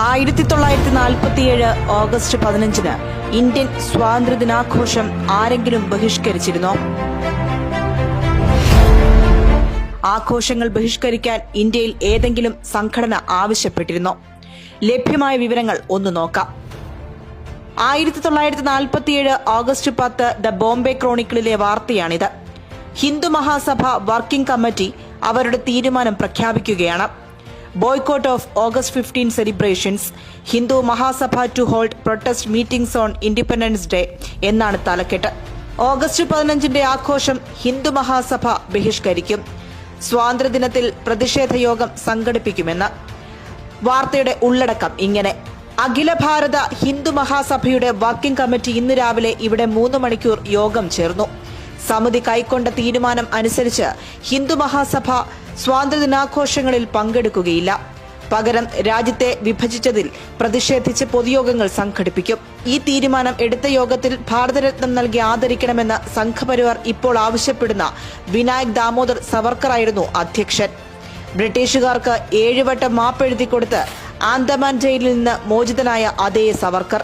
ആയിരത്തി തൊള്ളായിരത്തി നാൽപ്പത്തിയേഴ് ഓഗസ്റ്റ് പതിനഞ്ചിന് ഇന്ത്യൻ സ്വാതന്ത്ര്യദിനാഘോഷം ആരെങ്കിലും ബഹിഷ്കരിച്ചിരുന്നോ? ആഘോഷങ്ങൾ ബഹിഷ്കരിക്കാൻ ഇന്ത്യയിൽ ഏതെങ്കിലും സംഘടന ആവശ്യപ്പെട്ടിരുന്നോ? ലഭ്യമായ വിവരങ്ങൾ ഒന്ന് നോക്കാം. ആയിരത്തി തൊള്ളായിരത്തി നാൽപ്പത്തിയേഴ് ഓഗസ്റ്റ് പത്ത് ദ ബോംബെ ക്രോണിക്കിളിലെ വാർത്തയാണിത്. ഹിന്ദു മഹാസഭ വർക്കിംഗ് കമ്മിറ്റി അവരുടെ തീരുമാനം പ്രഖ്യാപിക്കുകയാണ്. Boycott of August fifteen celebrations Hindu Mahasabha to hold protest meetings on independence day എന്നാണ് തലക്കെട്ട്. ഓഗസ്റ്റ് പതിനഞ്ചിന്റെ ആഘോഷം ഹിന്ദു മഹാസഭ ബഹിഷ്കരിക്കും. സ്വാതന്ത്ര്യദിനത്തിൽ പ്രതിഷേധ യോഗം സംഘടിപ്പിക്കുമെന്ന്. വാർത്തയുടെ ഉള്ളടക്കം ഇങ്ങനെ. അഖില ഭാരത ഹിന്ദു മഹാസഭയുടെ വർക്കിംഗ് കമ്മിറ്റി ഇന്ന് രാവിലെ ഇവിടെ മൂന്ന് മണിക്കൂർ യോഗം ചേർന്നു. സമിതി കൈക്കൊണ്ട തീരുമാനം അനുസരിച്ച് ഹിന്ദു മഹാസഭ സ്വാതന്ത്ര്യദിനാഘോഷങ്ങളിൽ പങ്കെടുക്കുകയില്ല. പകരം രാജ്യത്തെ വിഭജിച്ചതിൽ പ്രതിഷേധിച്ച് പൊതുയോഗങ്ങൾ സംഘടിപ്പിക്കും. ഈ തീരുമാനം എടുത്ത യോഗത്തിൽ ഭാരതരത്നം നൽകി ആദരിക്കണമെന്ന് സംഘപരിവാർ ഇപ്പോൾ ആവശ്യപ്പെടുന്ന വിനായക് ദാമോദർ സവർക്കറായിരുന്നു അധ്യക്ഷൻ. ബ്രിട്ടീഷുകാർക്ക് ഏഴുവട്ടം മാപ്പെഴുതി കൊടുത്ത് ആന്തമാൻ ജയിലിൽ നിന്ന് മോചിതനായ അതേ സവർക്കർ.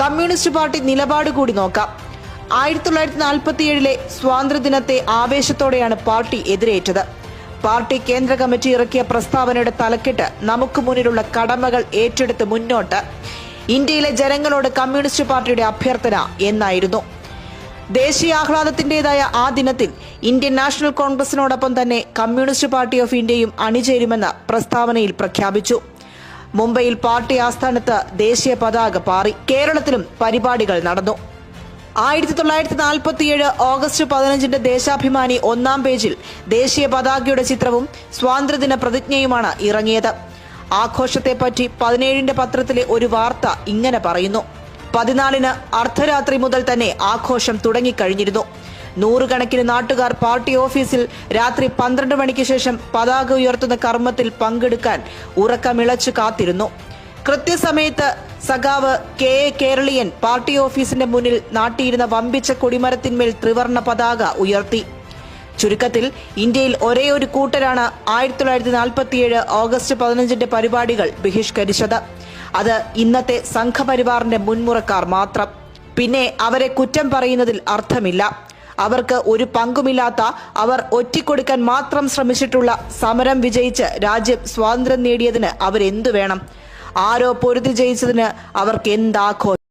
കമ്മ്യൂണിസ്റ്റ് പാർട്ടി നിലപാട് കൂടി നോക്കാം. ആയിരത്തി തൊള്ളായിരത്തി നാൽപ്പത്തിയേഴിലെ സ്വാതന്ത്ര്യദിനത്തെ ആവേശത്തോടെയാണ് പാർട്ടി എതിരേറ്റത്. പാർട്ടി കേന്ദ്ര കമ്മിറ്റി ഇറക്കിയ പ്രസ്താവനയുടെ തലക്കെട്ട് നമുക്ക് മുന്നിലുള്ള കടമകൾ ഏറ്റെടുത്ത് മുന്നോട്ട്. ഇന്ത്യയിലെ ജനങ്ങളോട് കമ്മ്യൂണിസ്റ്റ് പാർട്ടിയുടെ അഭ്യർത്ഥന എന്നായിരുന്നു. ദേശീയാഹ്ലാദത്തിന്റേതായ ആ ദിനത്തിൽ ഇന്ത്യൻ നാഷണൽ കോൺഗ്രസിനോടൊപ്പം തന്നെ കമ്മ്യൂണിസ്റ്റ് പാർട്ടി ഓഫ് ഇന്ത്യയും അണിചേരുമെന്ന് പ്രസ്താവനയിൽ പ്രഖ്യാപിച്ചു. മുംബൈയിൽ പാർട്ടി ആസ്ഥാനത്ത് ദേശീയ പതാക പാറി കേരളത്തിലും പരിപാടികൾ നടന്നു. ആയിരത്തി തൊള്ളായിരത്തി നാൽപ്പത്തിയേഴ് ഓഗസ്റ്റ് പതിനഞ്ചിന്റെ ദേശാഭിമാനി ഒന്നാം പേജിൽ ദേശീയ പതാകയുടെ ചിത്രവും സ്വാതന്ത്ര്യദിന പ്രതിജ്ഞയുമാണ് ഇറങ്ങിയത്. ആഘോഷത്തെപ്പറ്റി പതിനേഴിന്റെ പത്രത്തിലെ ഒരു വാർത്ത ഇങ്ങനെ പറയുന്നു. പതിനാലിന് അർദ്ധരാത്രി മുതൽ തന്നെ ആഘോഷം തുടങ്ങിക്കഴിഞ്ഞിരുന്നു. നൂറുകണക്കിന് നാട്ടുകാർ പാർട്ടി ഓഫീസിൽ രാത്രി പന്ത്രണ്ട് മണിക്ക് ശേഷം പതാക ഉയർത്തുന്ന കർമ്മത്തിൽ പങ്കെടുക്കാൻ ഉറക്കമിളച്ചു കാത്തിരുന്നു. കൃത്യസമയത്ത് സഖാവ് കെ എ കേരളീയൻ പാർട്ടി ഓഫീസിന്റെ മുന്നിൽ നാട്ടിയിരുന്ന വമ്പിച്ച കൊടിമരത്തിന്മേൽ ത്രിവർണ പതാക ഉയർത്തി. ചുരുക്കത്തിൽ ഇന്ത്യയിൽ ഒരേ ഒരു കൂട്ടരാണ് ആയിരത്തി തൊള്ളായിരത്തി നാൽപ്പത്തിയേഴ് ഓഗസ്റ്റ് പതിനഞ്ചിന്റെ പരിപാടികൾ ബഹിഷ്കരിച്ചത്. അത് ഇന്നത്തെ സംഘപരിവാറിന്റെ മുൻമുറക്കാർ മാത്രം. പിന്നെ അവരെ കുറ്റം പറയുന്നതിൽ അർത്ഥമില്ല. അവർക്ക് ഒരു പങ്കുമില്ലാത്ത അവർ ഒറ്റിക്കൊടുക്കാൻ മാത്രം ശ്രമിച്ചിട്ടുള്ള സമരം വിജയിച്ച് രാജ്യം സ്വാതന്ത്ര്യം നേടിയതിന് അവരെന്തു വേണം? ആരോ പൊരുതി ജയിച്ചതിന് അവർക്ക് എന്താഘോഷം